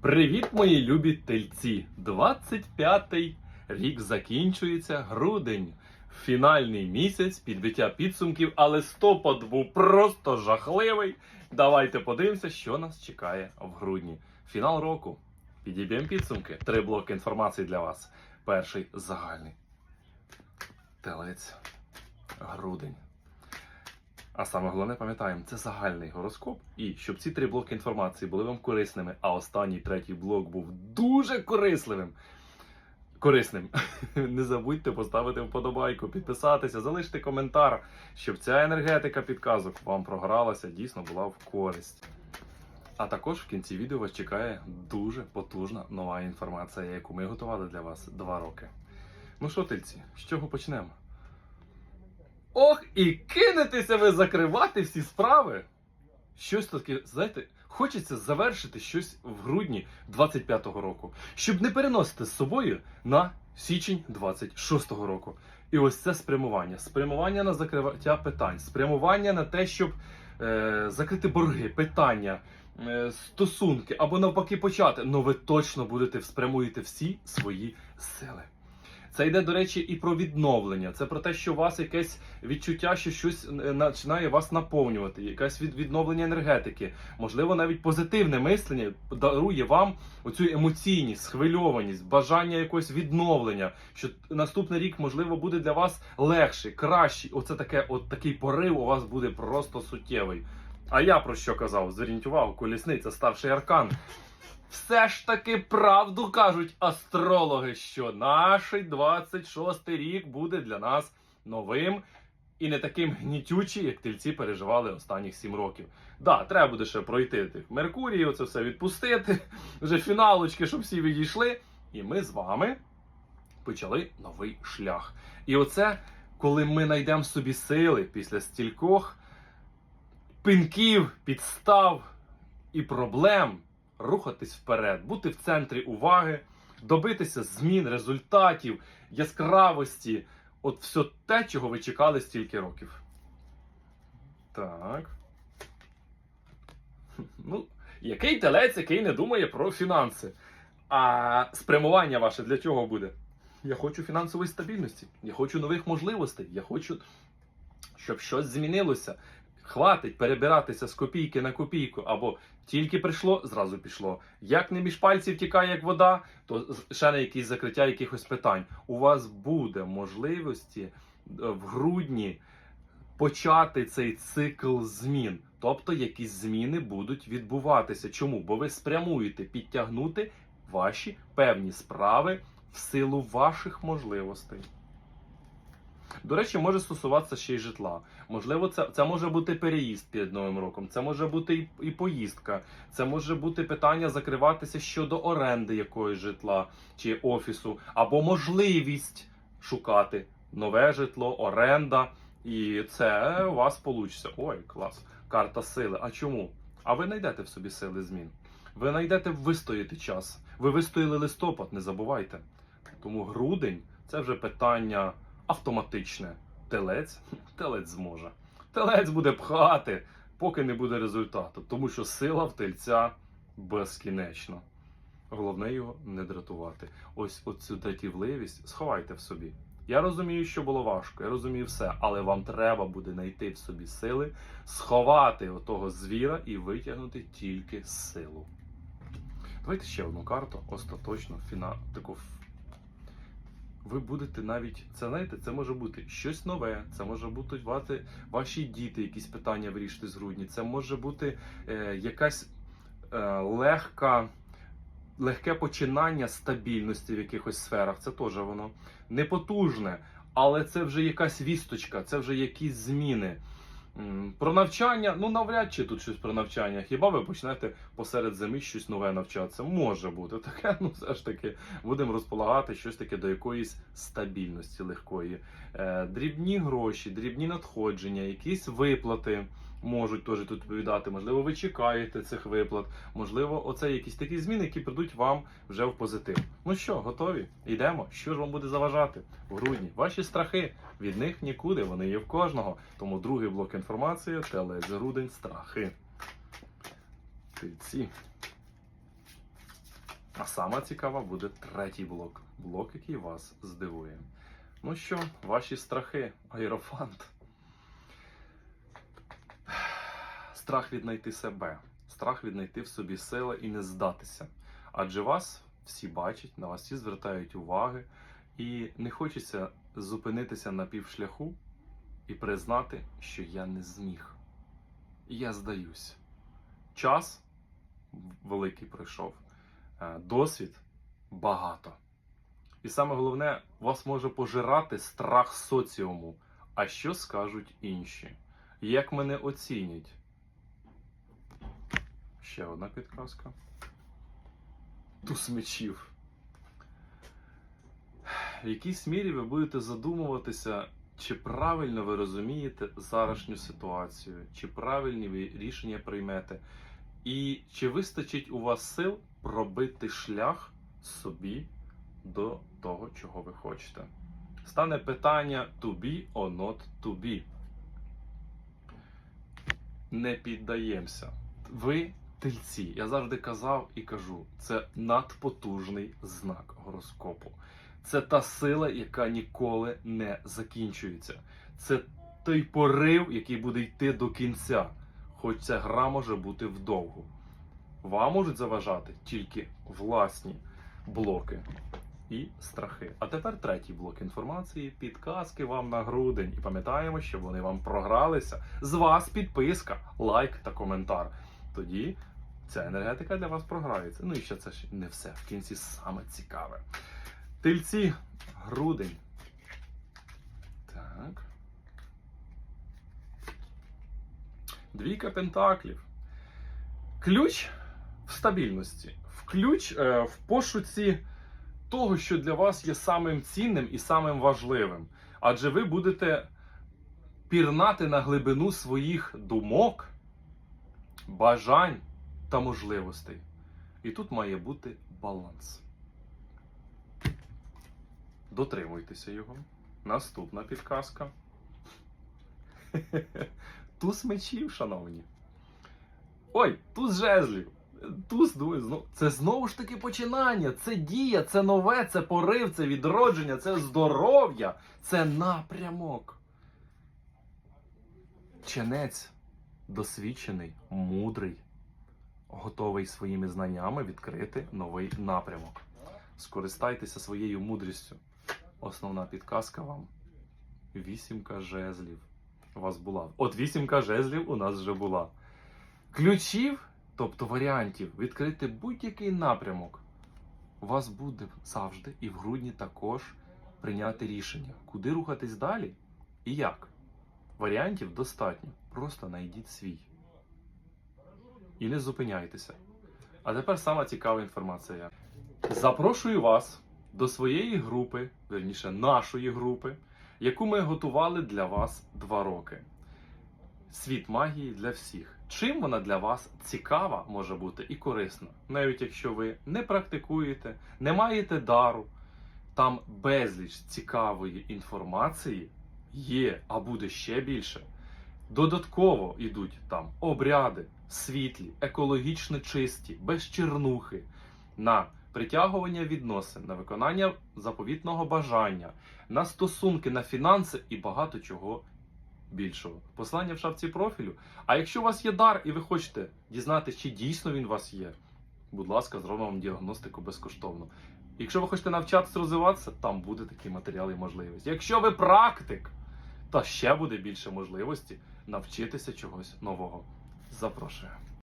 Привіт, мої любі тельці! 25-й рік закінчується грудень. Фінальний місяць підбиття підсумків, а листопад був просто жахливий. Давайте подивимося, що нас чекає в грудні. Фінал року. Підіб'ємо підсумки. Три блоки інформації для вас. Перший загальний. Телець. Грудень. А саме головне, пам'ятаємо, це загальний гороскоп. І щоб ці три блоки інформації були вам корисними, а останній третій блок був дуже корисливим. Корисним. Не забудьте поставити вподобайку, підписатися, залишити коментар, щоб ця енергетика підказок вам програлася, дійсно була в користь. А також в кінці відео вас чекає дуже потужна нова інформація, яку ми готували для вас два роки. Ну що, тельці, з чого почнемо? Ох, і кинетеся ви закривати всі справи. Щось таке, знаєте, хочеться завершити щось в грудні 25-го року, щоб не переносити з собою на січень 26-го року. І ось це спрямування. Спрямування на закриття питань, спрямування на те, щоб е, закрити борги, питання, е, стосунки або навпаки почати. Ну ви точно будете спрямуєте всі свої сили. Це йде, до речі, і про відновлення. Це про те, що у вас якесь відчуття, що щось е, починає вас наповнювати, якесь від відновлення енергетики. Можливо, навіть позитивне мислення дарує вам оцю емоційність, схвильованість, бажання якогось відновлення. Що наступний рік, можливо, буде для вас легший, кращий. Оце таке, от такий порив у вас буде просто суттєвий. А я про що казав? Зверніть увагу, колісниця, старший аркан. Все ж таки правду кажуть астрологи, що наш 26 рік буде для нас новим і не таким гнітючий, як тельці переживали останніх 7 років. Да, треба буде ще пройти тих Меркурій, оце все відпустити, вже фіналочки, щоб всі відійшли. І ми з вами почали новий шлях. І оце, коли ми знайдемо собі сили після стількох пинків, підстав і проблем рухатись вперед, бути в центрі уваги, добитися змін, результатів, яскравості. От все те, чого ви чекали стільки років. Так. Ну, який телець, який не думає про фінанси. А спрямування ваше для чого буде? Я хочу фінансової стабільності, я хочу нових можливостей, я хочу, щоб щось змінилося. Хватить перебиратися з копійки на копійку, або тільки прийшло, зразу пішло. Як не між пальців тікає, як вода, то ще на якісь закриття якихось питань. У вас буде можливості е, в грудні почати цей цикл змін. Тобто якісь зміни будуть відбуватися. Чому? Бо ви спрямуєте підтягнути ваші певні справи в силу ваших можливостей. До речі, може стосуватися ще й житла. Можливо, це це може бути переїзд перед Новим роком, це може бути і, і поїздка, це може бути питання закриватися щодо оренди якоїсь житла чи офісу, або можливість шукати нове житло, оренда. І це у вас вийде. Ой, клас! Карта сили. А чому? А ви знайдете в собі сили змін. Ви знайдете вистояти час. Ви вистояли листопад, не забувайте. Тому грудень це вже питання автоматичне. Телець, телець зможе. Телець буде пхати, поки не буде результату, тому що сила в тельця безкінечна. Головне його не дратувати. Ось оцю дратівливість сховайте в собі. Я розумію, що було важко, я розумію все, але вам треба буде знайти в собі сили, сховати отого звіра і витягнути тільки силу. Давайте ще одну карту, остаточно, фіна, таку ви будете навіть це знаєте, це може бути щось нове, це може бути ваші діти, якісь питання вирішити з грудні. Це може бути е, якась е, легка, легке починання стабільності в якихось сферах. Це теж воно непотужне, але це вже якась вісточка, це вже якісь зміни. Про навчання, ну навряд чи тут щось про навчання. Хіба ви почнете посеред зими щось нове навчатися? Може бути таке, ну все ж таки будемо розполагати щось таке до якоїсь стабільності легкої. Е, дрібні гроші, дрібні надходження, якісь виплати. Можуть теж тут відповідати. Можливо, ви чекаєте цих виплат. Можливо, оце якісь такі зміни, які прийдуть вам вже в позитив. Ну що, готові? Йдемо. Що ж вам буде заважати в грудні? Ваші страхи від них нікуди, вони є в кожного. Тому другий блок інформації телець грудень страхи. Тельці. А сама цікава буде третій блок. Блок, який вас здивує. Ну що, ваші страхи, аерофант. Страх віднайти себе, страх віднайти в собі сили і не здатися. Адже вас всі бачать, на вас всі звертають уваги, і не хочеться зупинитися на півшляху і признати, що я не зміг. Я здаюсь. Час великий пройшов, е, досвід багато. І саме головне, вас може пожирати страх соціуму. А що скажуть інші? Як мене оцінять? Ще одна підказка. Туз мечів. В якійсь мірі ви будете задумуватися, чи правильно ви розумієте зарашню ситуацію, чи правильні ви рішення приймете, і чи вистачить у вас сил пробити шлях собі до того, чого ви хочете. Стане питання to be or not to be. Не піддаємося. Ви тельці. Я завжди казав і кажу, це надпотужний знак гороскопу. Це та сила, яка ніколи не закінчується. Це той порив, який буде йти до кінця. Хоч ця гра може бути вдовгу. Вам можуть заважати тільки власні блоки і страхи. А тепер третій блок інформації, підказки вам на грудень. І пам'ятаємо, що вони вам програлися. З вас підписка, лайк та коментар. Тоді ця енергетика для вас програється. Ну і ще це ж не все. В кінці саме цікаве. Тильці, грудень. Так. Двійка пентаклів. Ключ в стабільності. Ключ е, в пошуці того, що для вас є самим цінним і самим важливим. Адже ви будете пірнати на глибину своїх думок, бажань та можливостей. І тут має бути баланс. Дотримуйтеся його. Наступна підказка. Туз мечів, шановні. Ой, туз жезлів. Туз, думаю, знов... це знову ж таки починання, це дія, це нове, це порив, це відродження, це здоров'я, це напрямок. Ченець досвідчений, мудрий, готовий своїми знаннями відкрити новий напрямок. Скористайтеся своєю мудрістю. Основна підказка вам. Вісімка жезлів. У вас була. От вісімка жезлів у нас вже була. Ключів, тобто варіантів, відкрити будь-який напрямок. У вас буде завжди і в грудні також прийняти рішення, куди рухатись далі і як. Варіантів достатньо. Просто знайдіть свій. І не зупиняйтеся. А тепер сама цікава інформація. Запрошую вас до своєї групи, верніше нашої групи, яку ми готували для вас два роки. Світ магії для всіх. Чим вона для вас цікава може бути і корисна, навіть якщо ви не практикуєте, не маєте дару, там безліч цікавої інформації є, а буде ще більше. Додатково йдуть там обряди, світлі, екологічно чисті, без чернухи, на притягування відносин, на виконання заповітного бажання, на стосунки, на фінанси і багато чого більшого. Посилання в шапці профілю. А якщо у вас є дар і ви хочете дізнатися, чи дійсно він у вас є, будь ласка, зробимо вам діагностику безкоштовно. Якщо ви хочете навчатися розвиватися, там буде такі матеріали і можливість. Якщо ви практик, то ще буде більше можливості навчитися чогось нового. Запрошую.